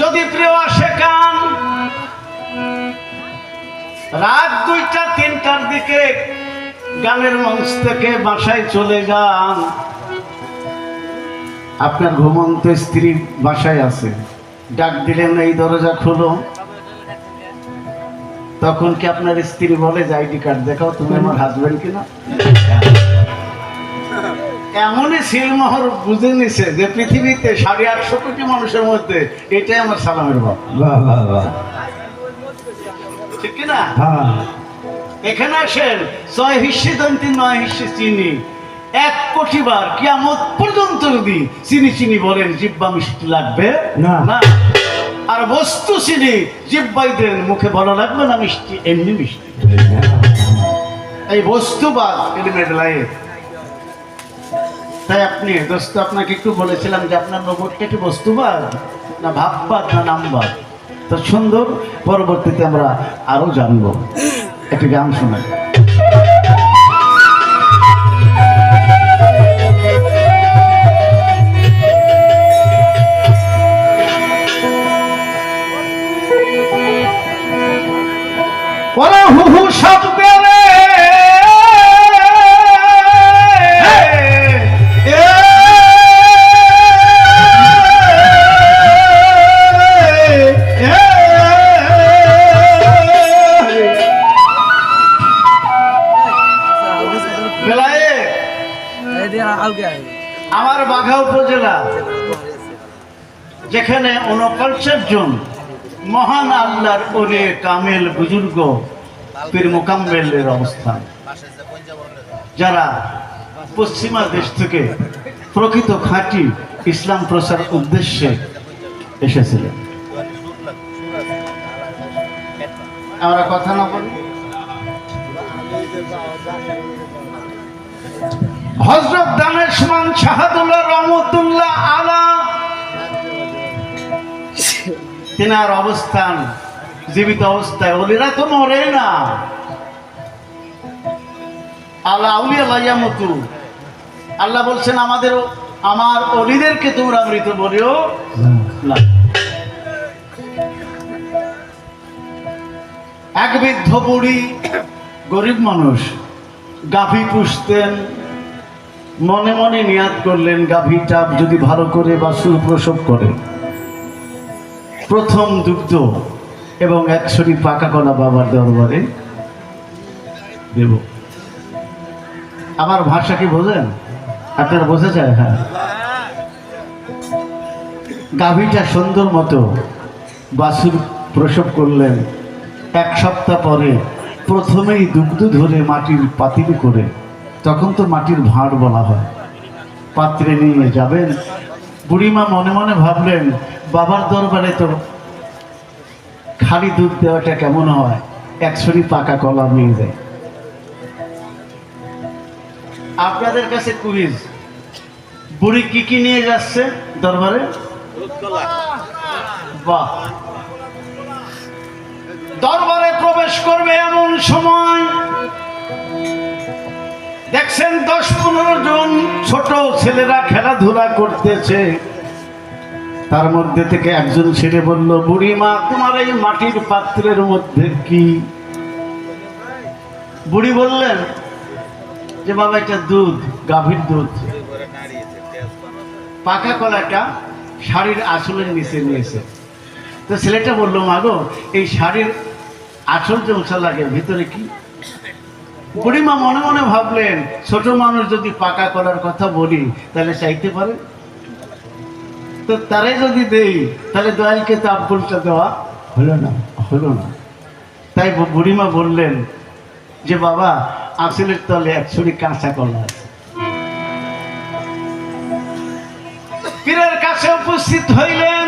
যদি প্রিয় আসে কান রাত দুইটা, তিনটার দিকে গানের মঞ্চ থেকে বাসায় চলে যান। আপনার ঘুমন্ত স্ত্রী বাসায় আছে। ডাক দিলেন, এই দরজা খুলো। তখন কি আপনার স্ত্রী বলে, যে আইডি কার্ড দেখাও, তুমি আমার হাজবেন্ড কিনা? এমনই সিলমোহর বুঝে নিছে যে পৃথিবীতে সাড়ে আটশো কোটি মানুষের মধ্যে এটাই আমার সালামের বাপ ঠিক কিনা? হ্যাঁ। এখানে আসেন ছয় হিস্সে দন্তি নয় হিস্সে চিনি। এক কোটি বার কিয়ামত পর্যন্ত যদি চিনি চিনি বলেন জিব্বা মিষ্টি লাগবে? না। না। আর বস্তু চিনি জিব্বাই দেন মুখে বলা লাগবে না মিষ্টি এমনি মিষ্টি। এই বস্তুবাদ এলিমেন্ট লাইফ তাই আপনি, দোস্ত, আপনাকে একটু বলেছিলাম যে আপনার রোবটটা কি বস্তুবাদ না ভাববাদ না নামবাদ তো সুন্দর, পরবর্তীতে আমরা আরও জানব। একটি গান শোনাই। যেখানে উনপঞ্চাশ জন মহান আল্লাহর ওরে কামেল বুজুর্গ, পীর মোকাম্মেলের অবস্থান। যারা পশ্চিমা দেশ থেকে প্রকৃত খাঁটি ইসলাম প্রচার উদ্দেশ্যে এসেছিলেন। আমরা কথা না বলি। হজরত দানেশমান শাহাদুল্লাহ রহমতুল্লাহ আলা তেনার অবস্থান, জীবিত অবস্থায়। ওলিরা তো মরে না। আল্লাহ আউলিয়া লাইয়ামতু আল্লাহ বলছেন, আমাদের, আমার অলিদেরকে তোমরা মৃত বলিও না। এক বৃদ্ধ বুড়ি, গরিব মানুষ, গাভী পুষতেন, মনে মনে নিয়াদ করলেন, গাভীটা যদি ভালো করে বাছুর প্রসব করে। প্রথম দুগ্ধ এবং একশরি পাকা কলা বাবার দরবারে দেব। আমার ভাষা কি বোঝেন? আপনারা যায়? হ্যাঁ। গাভীটা সুন্দর মতো বাসুর প্রসব করলেন। এক সপ্তাহ পরে প্রথমেই দুগ্ধ ধরে মাটির পাতিল করে, তখন তো মাটির ভাঁড় বলা হয়। পাত্রে নিয়ে যাবেন বুড়িমা মনে মনে ভাবলেন, বাবার দরবারে তো খালি দুধ দেওয়াটা কেমন হয়? একশরি পাকা কলা নিয়ে যায়। আপনাদের কাছে কুইজ। বুড়ি কি কি নিয়ে যাচ্ছে দরবারে? বাহ। দরবারে প্রবেশ করবে এমন সময়। দেখছেন দশ পনেরো জন ছোট ছেলেরা খেলাধুলা করতেছে। তার মধ্যে থেকে একজন ছেলে বলল বুড়ি মা তোমার এই মাটির পাত্রের মধ্যে কি? বুড়ি বললেন, যে বাবা, এটা দুধ, গাভীর দুধ। পাকা কলাটা শাড়ির আসলের নিচে নিয়েছে। তো ছেলেটা বলল মাগো এই শাড়ির আসল যে উঁচা লাগে, ভিতরে কি বুড়িমা মনে মনে ভাবলেন, ছোট মানুষ যদি পাকা করার কথা বলি, তাহলে চাইতে পারে? তো তারাই যদি দেই, তাহলে দয়ালকে তো আব্বুলটা দেওয়া হলো না হলো না। তাই বুড়িমা বললেন, যে বাবা আসলের তলে একশোটি কাঁচা কলা আছে। পীরের কাছে উপস্থিত হইলেন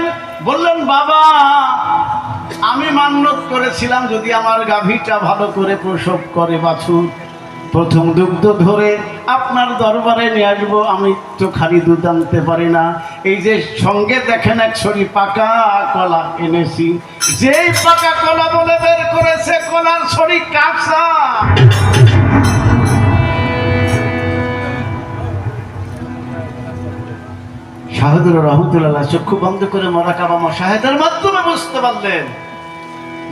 করেছিলাম যদি আমার গাভীটা ভালো করে প্রসব করে বাছুর, প্রথম দুগ্ধ ধরে আপনার দরবারে নিয়ে আসব, আমি তো খালি দুধ আনতে পারি না। এই যে সঙ্গে দেখেন এক ছড়ি পাকা কলা এনেছি। যেই পাকা কলা বলে বের করেছে, কলার ছড়ি কাঁচা। শাহাদুর রহমতুল্লাহ চক্ষু বন্ধ করে মরাকাবা মশাহেদের মাধ্যমে বুঝতে পারলেন।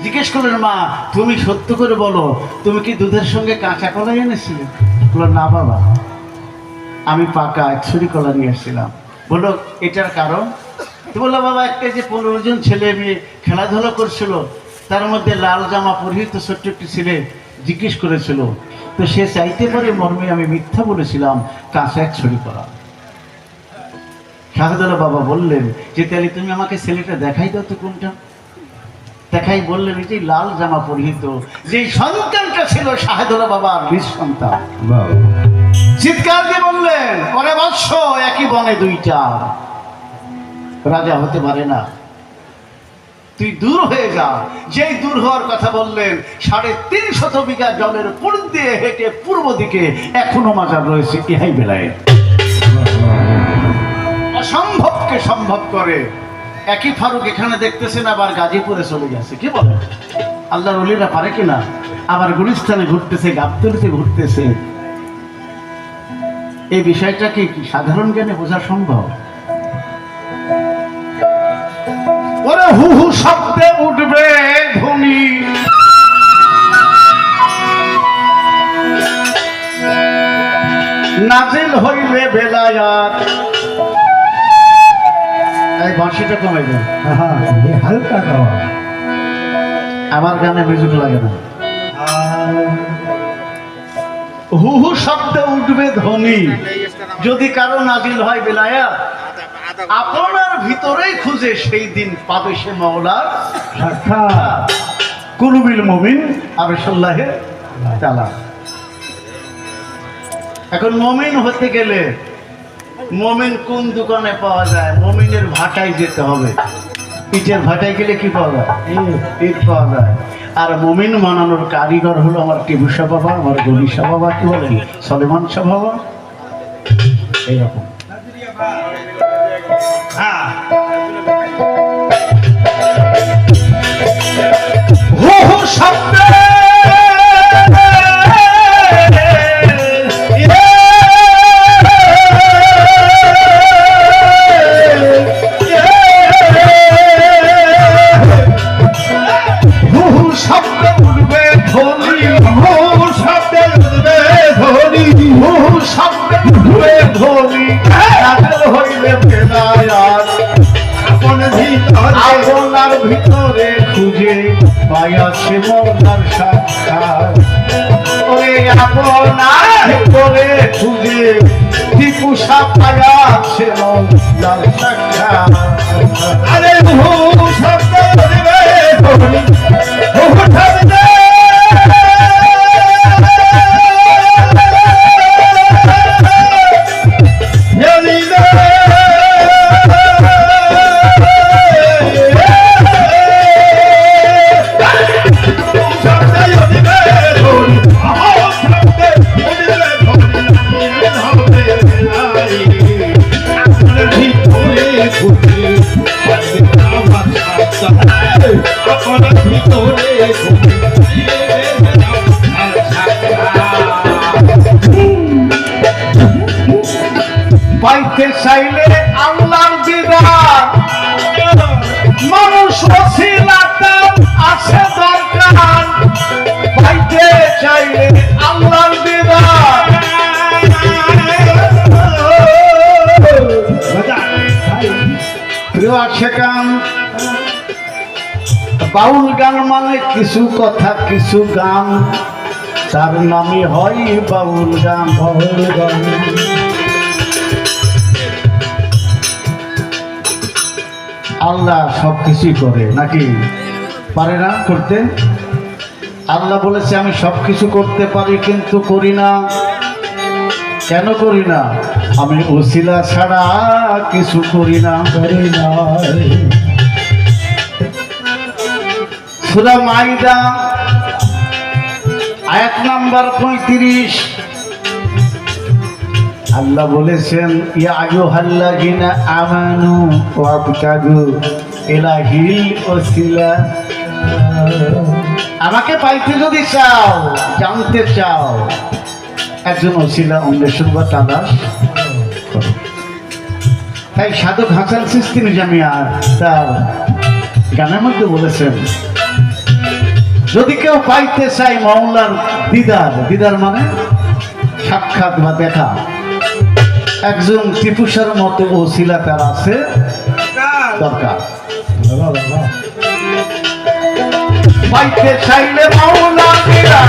জিজ্ঞেস করলেন, মা, তুমি সত্য করে বলো, তুমি কি দুধের সঙ্গে কাঁচা কলা এনেছিলে? বলল না বাবা, আমি পাকা ছুরি কলা নিয়ে এসেছিলাম বলল, এটার কারণ? বলল, বাবা একটা যে পনেরো জন ছেলে মেয়ে খেলাধুলা করছিল, তার মধ্যে লাল জামা পরিহিত ছোট্ট একটি ছেলে জিজ্ঞেস করেছিল, তো সে চাইতে পারে মর্মে আমি মিথ্যা বলেছিলাম, কাঁচা এক ছুরি কলা। শাহদুল্লাহ বাবা বললেন, যে তাহলে তুমি আমাকে ছেলেটা দেখাই দাও তো কোনটা? দেখাই বললেন যে লাল জামা পরিহিত যে সন্তানটা ছিল শাহদুল্লাহ বাবার বীর সন্তান। চিৎকার দিয়ে বললেন পরে বৎস একই বনে দুইটা। রাজা হতে পারে না। তুই দূর হয়ে যা। যেই দূর হওয়ার কথা বললেন সাড়ে তিন শত বিঘা জলের পুর দিয়ে হেঁটে পূর্ব দিকে এখনও মাজার রয়েছে ইহাই বেলায় অসম্ভবকে সম্ভব করে। একই ফারুক এখানে দেখতেছেন, আবার গাজীপুরে চলে গেছে। কি বলে আল্লাহর অলিরা পারে কিনা? আবার গুলিস্তানে ঘুরতেছে, গাবতলিতে ঘুরতেছে। এই বিষয়টা কি কি সাধারণ জ্ঞানে বোঝা সম্ভব? ওরে হু হু শব্দে উঠবে ধ্বনি। নাজিল হইলে বেলায়াত। এই বাঁশিটা কমে দেন। হালকা গাওয়া আমার গানে মিউজিক লাগে না। হু হু শব্দে উঠবে ধ্বনি। যদি কারও নাজিল হয় আপনার ভিতরেই খুঁজে সেই দিন পাবে সে মাওলার সাক্ষাৎ। কুলুবিল মুমিন আবেশাল্লাহে তালা। এখন মমিন হতে গেলে মমিন কোন দোকানে পাওয়া যায়? মমিনের ভাটায় যেতে হবে। ইটের ভাটায় গেলে কি পাওয়া যায়? ইট পাওয়া যায়। আর মমিন মানানোর কারিগর হলো আমার টিবুসা বাবা, আমার গলিসা বাবা, কি বলেন সলেমান সাহ বাবা। এইরকম। আপনার ভিতরে খুঁজে টিপু শব্দ দিবে বাউল গান মানে কিছু কথা, কিছু গান। তার নামই হয় বাউল গান বাউল গান। আল্লাহ সব কিছুই করে, নাকি? পারে না করতে? আল্লাহ বলেছে, আমি সব কিছু করতে পারি, কিন্তু করি না। কেন করি না? আমি ওসিলা ছাড়া কিছু করি না, করি নাই সুরা মাইদা, আয়াত নাম্বার পঁয়ত্রিশ। আল্লাহ বলেছেন, ইয়া আইয়ুহাল্লাযিনা আমানু ওয়াবতাগু ইলাহিল ওসিলা। আমাকে পাইতে যদি চাও, জানতে চাও, একজন ওসিলা অন্বেষণ বা তালাশ তাই সাধক হাসান সিস্তি নিজামিয়া তার গানের মধ্যে বলেছেন যদি কেউ পাইতে চাই মাওলার দিদার দিদার মানে? সাক্ষাৎ বা দেখা। একজন টিপুসার মতো ও শিলা তার আছে। দরকার। পাইতে চাইলে মাওলা দিদার।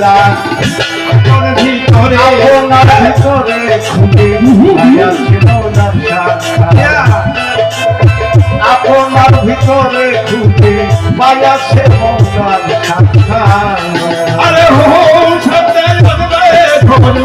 বেজার। আপনার ভিতরে খুঁজে ছিল না সাক্ষাৎ। আপনার ভিতরে খুঁজে মায়া সে মনার আরে হো বদলে ধরি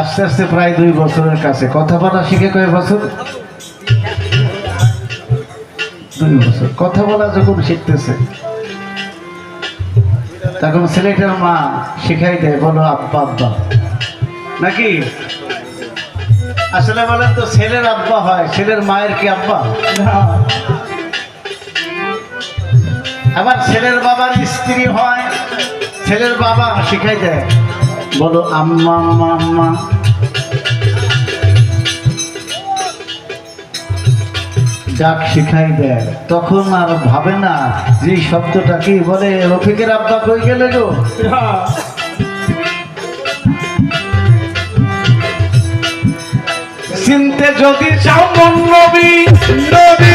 আস্তে আস্তে প্রায় দুই বছরের কাছে। কথা বলা শিখে কয় বছর? দুই বছর। কথা বলা যখন শিখতেছে তখন ছেলেটার মা শিখাই দেয় বলো আব্বা আব্বা। নাকি? আসলে বলেন তো ছেলের আব্বা হয় ছেলের মায়ের কি আব্বা? আবার ছেলের বাবার স্ত্রী হয় ছেলের বাবা শিখাই দেয়। বলো, আম্মা আম্মা যাক, শিখাই দেয়। তখন আর ভাবে না, যে শব্দটা কি বলে, রফিকের আব্বা কই গেলে গো? চিনতে যদি চাও নবী নবী।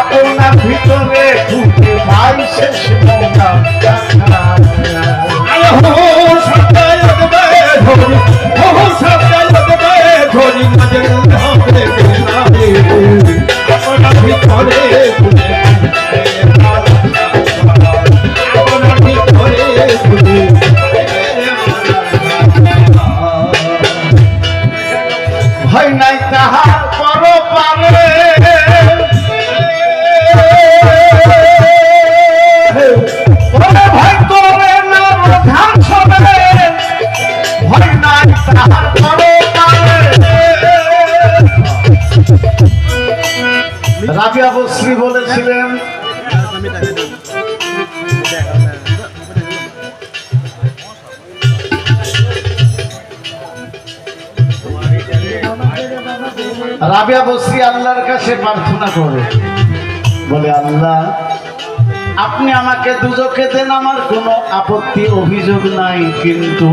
আপনার ভিতরে মায়া ছিল না ভিতরে খুঁজে রাবিয়া বসরি আল্লাহর কাছে প্রার্থনা করে। বলে, আল্লাহ, আপনি আমাকে দুজকে দেন, আমার কোনো আপত্তি, অভিযোগ নাই, কিন্তু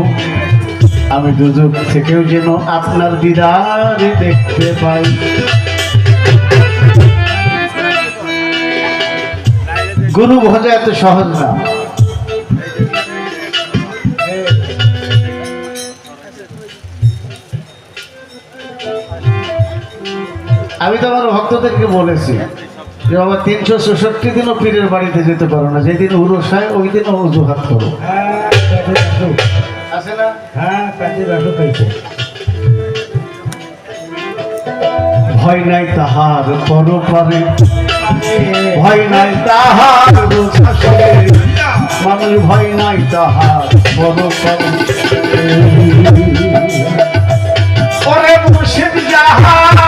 আমি দুজক থেকেও যেন আপনার দিদার দেখতে পাই। গুরু ভজা এত সহজ না। আমি তো আমার ভক্তদেরকে বলেছি যে বাবা তিনশো ছেষট্টি দিনও পীরের বাড়িতে যেতে পারো না। যেদিন উরুষ হয় ওই দিনও অজুহাত করো। হ্যাঁ ভয় নাই তাহার পরপারে। ভয় নাই তাহার মানুষ ভয় নাই তাহার ওরে মুর্শিদ যাহার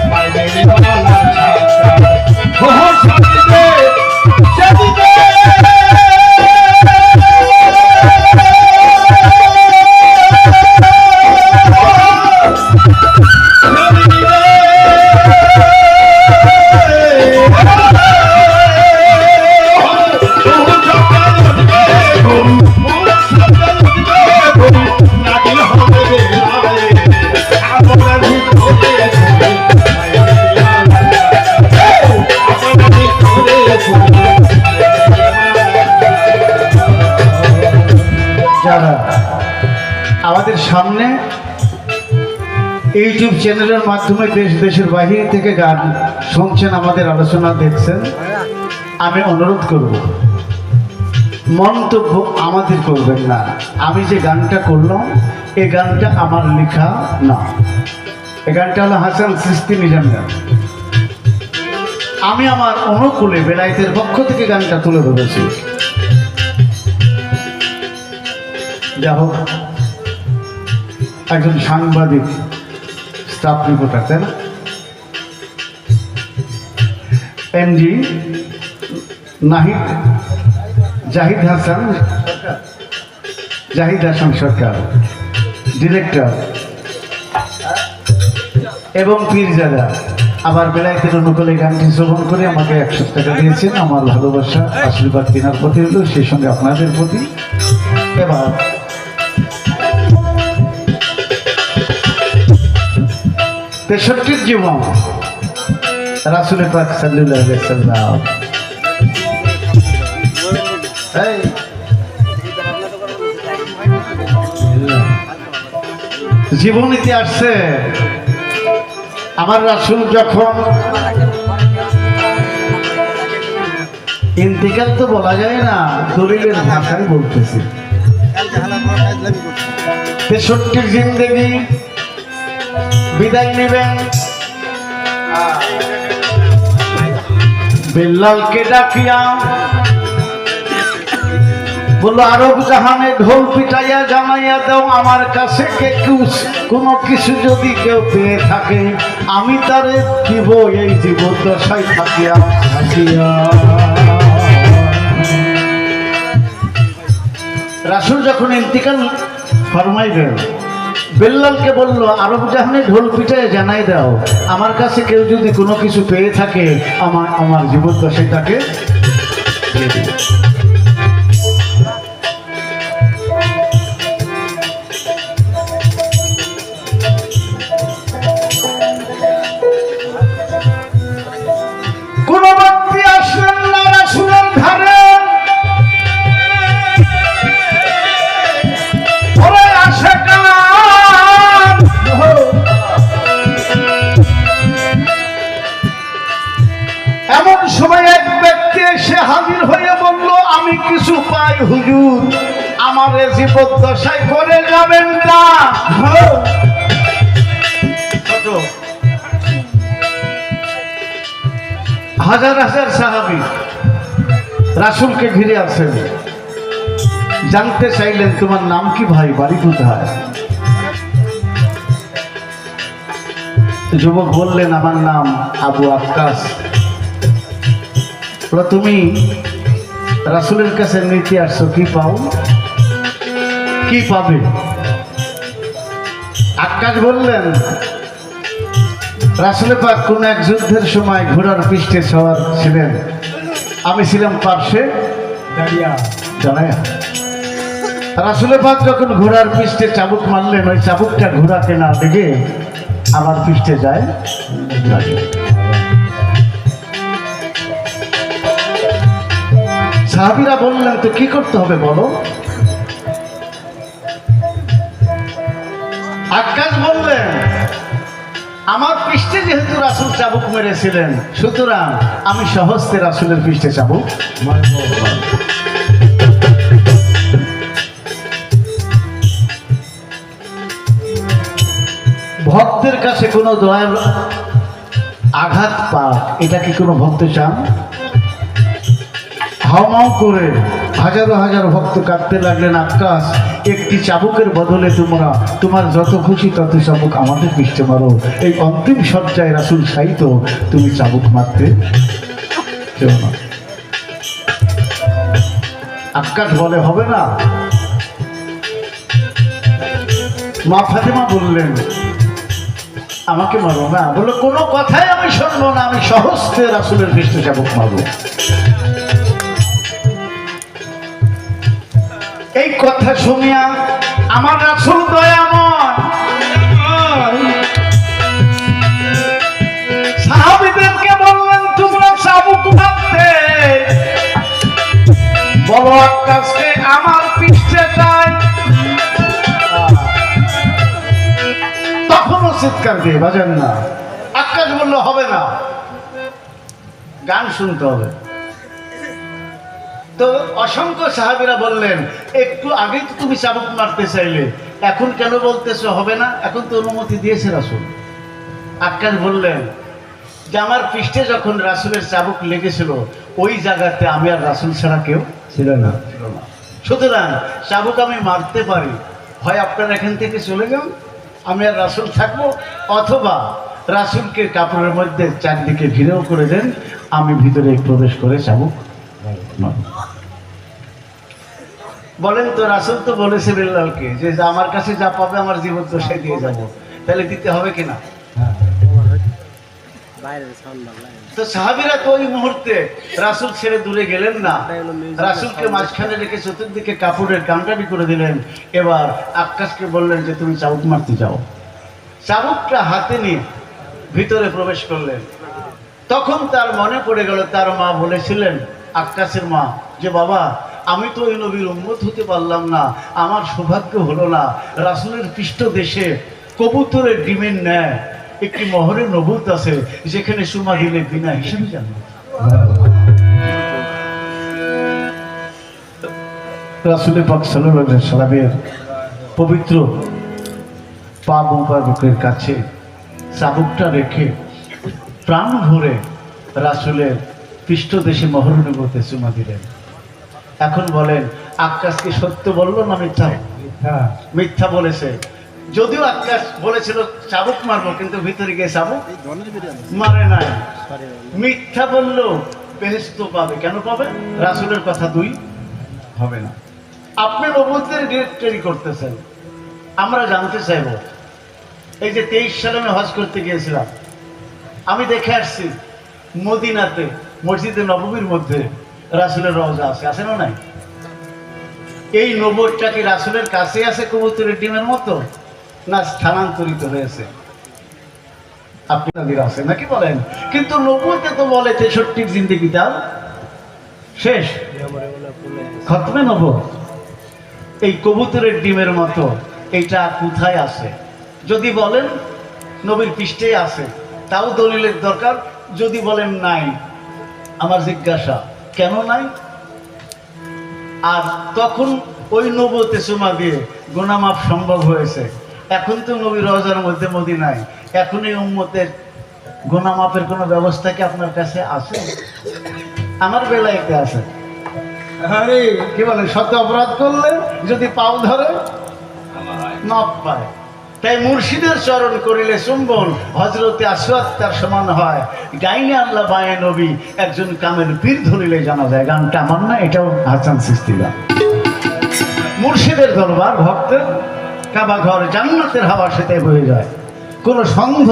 চ্যানেলের মাধ্যমে দেশ, দেশের বাহির থেকে গান শুনছেন, আমাদের আলোচনা দেখছেন। আমি অনুরোধ করব, মন্তব্য আমাদের করবেন না। আমি যে গানটা করলাম এই গানটা আমার লেখা না। এ গানটা হলো হাসান সৃষ্টি নিজামের আমি আমার অনুকূলে বেলায়েতের পক্ষ থেকে গানটা তুলে ধরেছি। যা হোক, একজন সাংবাদিক স্টাফ রিপোর্টার তাই না? এমডি নাহিদ, জাহিদ হাসান জাহিদ হাসান সরকার ডিরেক্টর এবং পীরজাদা। আবার বেলায়েতের অনুকূলে গানটি শ্রবণ করে আমাকে একশো টাকা দিয়েছেন। আমার ভালোবাসা, আশীর্বাদ কেনার প্রতি হলো, সেই সঙ্গে আপনাদের প্রতি। এবার তেষট্টির জীবন। রাসুলের পাক সাল্লাম জীবনীতে আসছে আমার রাসুল যখন ইন্তিকাল তো বলা যায় না, দলিলের ভাষায় বলতেছি। তেষট্টির জিন্দেগি বিদায় নেবেন। বেল্লালকে ডাকিয়া বলল, আরব জাহানে ঢোল পিটাইয়া জানাইয়া দাও, আমার কাছে কে কোনো কিছু যদি কেউ পেয়ে থাকে, আমি তারে দিব এই জীবদ্দশায় থাকিয়া। থাকিয়া। রাসুল যখন ইন্তিকাল ফরমাইবেন বেল্লালকে বলল, আরব জাহানে ঢোল পিটায় জানাই দাও। আমার কাছে কেউ যদি কোনো কিছু পেয়ে থাকে, আমার আমার জীবদ্দশায় তাকে দিয়ে যাবেন না হাজার হাজার সাহাবি রাসুলকে ঘিরে আসেন জানতে চাইলেন তোমার নাম কি ভাই? বাড়ি কোথায়? যুবক বললেন আমার নাম আবু বলল, তুমি রাসুলের কাছে নিতে আসছো কি পাও? কি পাবে? আক্কাস বললেন রাসুলে পাক কোন এক যুদ্ধের সময় ঘোড়ার পৃষ্ঠে সওয়ার ছিলেন। আমি ছিলাম পার্শ্বে জানায় পাক যখন ঘোড়ার পৃষ্ঠে চাবুক মারলেন, ওই চাবুকটা ঘোড়াতে না লেগে আমার পৃষ্ঠে যায়। সাহাবিরা বললেন, তো কি করতে হবে বলো? আকাশ বললেন, আমার পৃষ্ঠে যেহেতু রাসুল চাবুক মেরেছিলেন, সুতরাং আমি সহস্তে রাসুলের পৃষ্ঠে চাবুক ভক্তের কাছে কোনো দয়ার আঘাত পাক, এটা কি কোনো ভক্ত চান? হাওমাও করে হাজারো হাজার ভক্ত কাঁদতে লাগলেন, আকাশ, একটি চাবুকের বদলে তোমরা, তোমার যত খুশি তত চাবুক আমাদের পৃষ্ঠে মারো এই অন্তিম সজ্জায় রাসুল সাহিত তুমি চাবুক মারতে আকাশ বলে, হবে না। মা ফাতেমা বললেন, আমাকে মারো না। বলল কোনো কথাই আমি শুনব না। আমি সহস্তে রাসুলের পৃষ্ঠে চাবুক মারবো। কথা শুনিয়া আমার রাসুল দয়াময়। সাহাবিদেরকে বললেন, তোমরা চাবুক মারতে বলো আকাশকে আমার পৃষ্ঠে চাই তখনও চিৎকার দিয়ে বাজেন না। আকাশ বলল, হবে না। গান শুনতে হবে। তো অসংখ্য সাহাবিরা বললেন, একটু আগেই তো তুমি চাবুক মারতে চাইলে, এখন কেন বলতেছো, হবে না? এখন তো অনুমতি দিয়েছে রাসুল। আক্কাস বললেন, যে আমার পৃষ্ঠে যখন রাসুলের চাবুক লেগেছিল, ওই জায়গাতে আমি আর রাসুল ছাড়া কেউ ছিল না। ছিল না সুতরাং চাবুক আমি মারতে পারি। হয় আপনারা এখান থেকে চলে যান, আমি আর রাসুল থাকব, অথবা রাসুলকে কাপড়ের মধ্যে চারদিকে ঘিরেও করে দেন, আমি ভিতরে প্রবেশ করে চাবুক মারব। বলেন তো, রাসুল তো বলেছে বিল্লালকে যে আমার কাছে যা পাবে আমার জীবন তো সে দিয়ে যাব। তাহলে দিতে হবে কিনা। তো সাহাবিরা তো ওই মুহূর্তে রাসুল ছেড়ে দূরে গেলেন না। রাসুলকে মাঝখানে রেখে চতুর্দিকে কাপড়ের কামটানি করে দিলেন। এবার আকাশকে বললেন যে, তুমি চাবুক মারতে যাও। চাবুকটা হাতে নিয়ে ভিতরে প্রবেশ করলেন। তখন তার মনে পড়ে গেল, তার মা বলেছিলেন, আকাশের মা, যে বাবা আমি তো ওই নবীর উন্মত হতে পারলাম না। আমার সৌভাগ্য হলো না। রাসুলের পৃষ্ঠ দেশে কবুতরের ডিমের ন্যায় একটি মহরের নবুত আছে, যেখানে সুমা দিলে বিনা হিসেবে জানব। রাসুলের পাক সাল্লাহ সালামের পবিত্র পা মোবারকের কাছে চাবুকটা রেখে প্রাণ ভরে রাসুলের পৃষ্ঠদেশে মহরণবতে চুমা দিলেন। এখন বলেন আকাশ কি সত্য বলল না মিথ্যা? মিথ্যা। বলেছে। যদিও আকাশ বলেছিল চাবুক মারবো কিন্তু ভিতরে গিয়ে চাবুক মারে নাই। মিথ্যা বলল বেহেস্ত পাবে। কেন পাবে? রাসুলের কথা দুই হবে না। আপনি নবুদের ডিরেক্টরি করতেছেন। আমরা জানতে চাইব এই যে তেইশ সালে আমি হজ করতে গিয়েছিলাম আমি দেখে আসছি মদিনাতে মসজিদে নবমীর মধ্যে রাসুলের রওজা আছে আছে না নাই? এই নবরটা কি রাসুলের কাছে আছে কবুতরের ডিমের মতো? না স্থানান্তরিত হয়েছে? আপনাদের আছে নাকি বলেন? কিন্তু নবুতে তো বলে তেষট্টির জিন্দিগি দাও। শেষ? খতমে নব এই কবুতরের ডিমের মতো, এইটা কোথায় আছে? যদি বলেন, নবীর পৃষ্ঠেই আছে। তাও দলিলের দরকার, যদি বলেন নাই, আমার জিজ্ঞাসা। কেন নাই? আর তখন ওই নবতে চুমা দিয়ে গোনামাপ সম্ভব হয়েছে। এখন তো নবী রজার মধ্যে মদি নাই এখন এই উম্মতের গোনামাপের কোনো ব্যবস্থা কি আপনার কাছে আছে? আমার বেলাইতে আছে। আরে, কি বলে, সত্য অপরাধ করলে যদি পাও ধরে মাপ পায়। তাই মুর্শিদের চরণ করিলে চুম্বন হজরতে আসওয়াত তার সমান হয়। গাইনে আল্লাহ বায়ে নবী একজন কামের পীর ধরিলে জানা যায়। গানটা আমার না, এটাও হাসান সিস্তিলা মুর্শিদের দরবার, ভক্তের কাবা ঘর জান্নাতের হাওয়া সেটাই বয়ে যায়। কোনো সন্ধ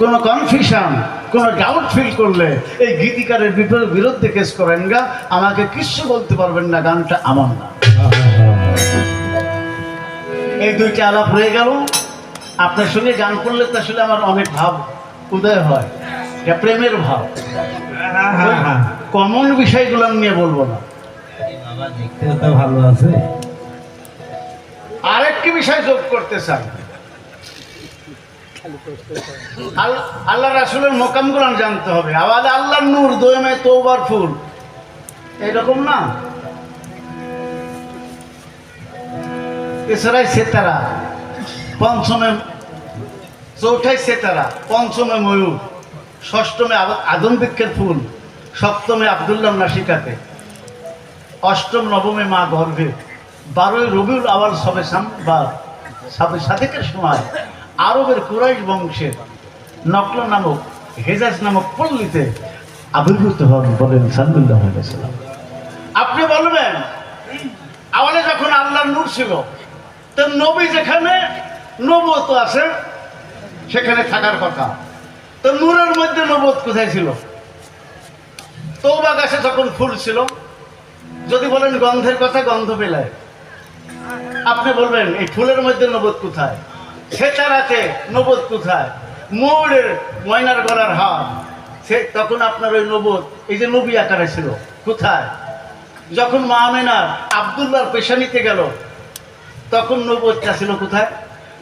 কোনো কনফিউশন কোনো ডাউট ফিল করলে এই গীতিকারের বিরুদ্ধে কেস করেন গা, আমাকে কিচ্ছু বলতে পারবেন না, গানটা আমার না। এই দুইটা আলাপ হয়ে গেল। আপনার সঙ্গে গান করলে তো আসলে আমার অনেক ভাব, উদয় হয়। এটা প্রেমের ভাব। কমন বিষয়গুলো আমি নিয়ে বলব না। ভালো আছে আরেকটি বিষয় যোগ করতে আল- আল্লাহ রাসুলের মোকামগুলো জানতে হবে। আবার আল্লাহর নূর, দোয়েমে তৌবার ফুল। এইরকম না? এছাড়াই সেতারা। পঞ্চমে চৌঠাই সেতারা পঞ্চমে ময়ূর, ষষ্ঠমে আদম বৃক্ষের ফুল, সপ্তমে আবদুল্লাহ নাসিকাতে, অষ্টম, নবমে মা গর্ভে, বারোই রবিউল আওয়াল সবে বা সাবে সাদেকের সময় আরবের কুরাইশ বংশের নকল নামক হেজাজ নামক পল্লীতে আবির্ভূত হন বলেন আলাইসাল্লাম আপনি বলবেন, আওয়ালে যখন আল্লাহর নূর ছিল, তো নবী যেখানে নবত আছে, সেখানে থাকার কথা। তো নূরের মধ্যে নবত কোথায় ছিল? তৌবা গাছে যখন ফুল ছিল, যদি বলেন গন্ধের কথা, গন্ধ পেলায়। আপনি বলবেন, এই ফুলের মধ্যে নবদ কোথায়? সেচারাতে নবদ কোথায়? মৌরের ময়নার গলার হার। সে তখন আপনার ওই নবদ এই যে নবী আকারে ছিল, কোথায়? যখন মা আমেনার আবদুল্লাহর পেশা নিতে গেল, তখন নবদটা ছিল কোথায়?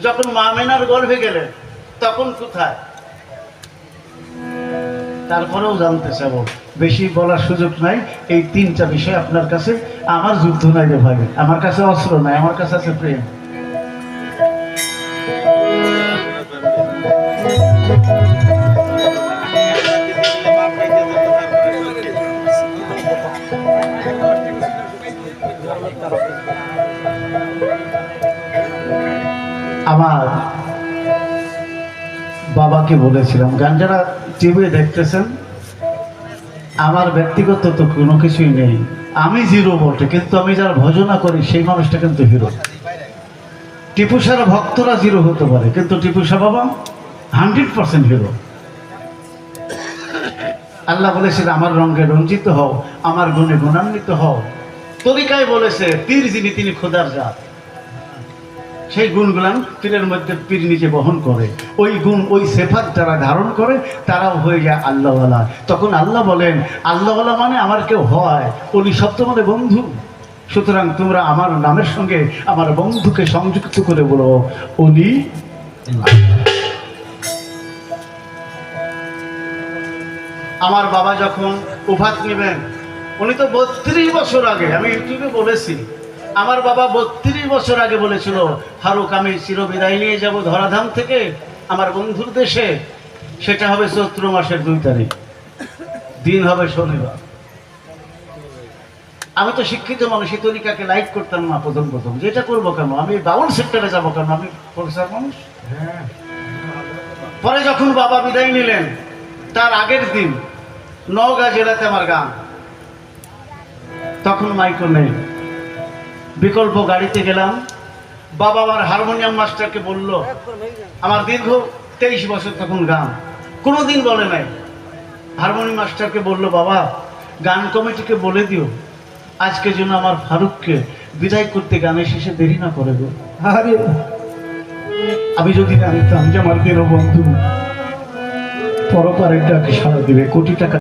যখন মামেনার গর্ভে গেলেন, তখন কোথায়? তারপরেও জানতে চাব, বেশি বলার সুযোগ নাই, এই তিনটা বিষয় আপনার কাছে। আমার যুদ্ধ নাই রে ভাই, আমার কাছে অস্ত্র নাই, আমার কাছে আছে প্রেম। আমার বাবাকে বলেছিলাম গান যারা টিভি দেখতেছেন? আমার ব্যক্তিগত তো কোনো কিছুই নেই। আমি জিরো বটে কিন্তু আমি যারা ভজনা করি, সেই মানুষটা কিন্তু হিরো টিপু সারা ভক্তরা জিরো হতে পারে, কিন্তু টিপু সাহ বাবা হান্ড্রেড পার্সেন্ট হিরো আল্লাহ বলেছেন, আমার রঙে রঞ্জিত হও, আমার গুণে গুণান্বিত হও। তরিকায় বলেছে, পীর যিনি, তিনি খোদার জাত। সেই গুণগুলান পীরের মধ্যে পীর নিজে বহন করে। ওই গুণ, ওই সেফাত যারা ধারণ করে, তারাও হয়ে যায় আল্লাহওয়ালা। তখন আল্লাহ বলেন, আল্লাহওয়ালা মানে আমার কেউ হয়? অলি শব্দ মানে বন্ধু। সুতরাং তোমরা আমার নামের সঙ্গে আমার বন্ধুকে সংযুক্ত করে বলো, অলি আমার বাবা যখন উভাত নেবেন, উনি তো বত্রিশ বছর আগে, আমি ইউটিউবে বলেছি আমার বাবা বত্রিশ বছর আগে বলেছিল ফারুক আমি চিরবিদায় নিয়ে যাব ধরাধাম থেকে আমার বন্ধুর দেশে। সেটা হবে চৈত্র মাসের দুই তারিখ। দিন হবে শনিবার। আমি তো শিক্ষিত মানুষ এই তরিকাকে লাইক করতাম না প্রথম প্রথম। যেটা করব কেন? আমি বাউল সেক্টরে যাব কেন? আমি প্রফেসর মানুষ? পরে যখন বাবা বিদায় নিলেন তার আগের দিন নওগাঁ জেলাতে আমার গান। তখন মাইকো নেই। বিকল্প গাড়িতে গেলাম। বাবা আমার হারমোনিয়াম মাস্টারকে বলল আমার দীর্ঘ তেইশ বছর তখন গান। কোনো দিন বলে নাই। হারমোনিয়াম মাস্টারকে বলল বাবা গান কমিটিকে বলে দিও। আজকে যেন আমার ফারুককে বিদায় করতে গানের শেষে দেরি না করে গো। আরে আমি যদি জানতাম যে আমার প্রিয় বন্ধু পরপারের ডাকে সারা দিবে কোটি টাকা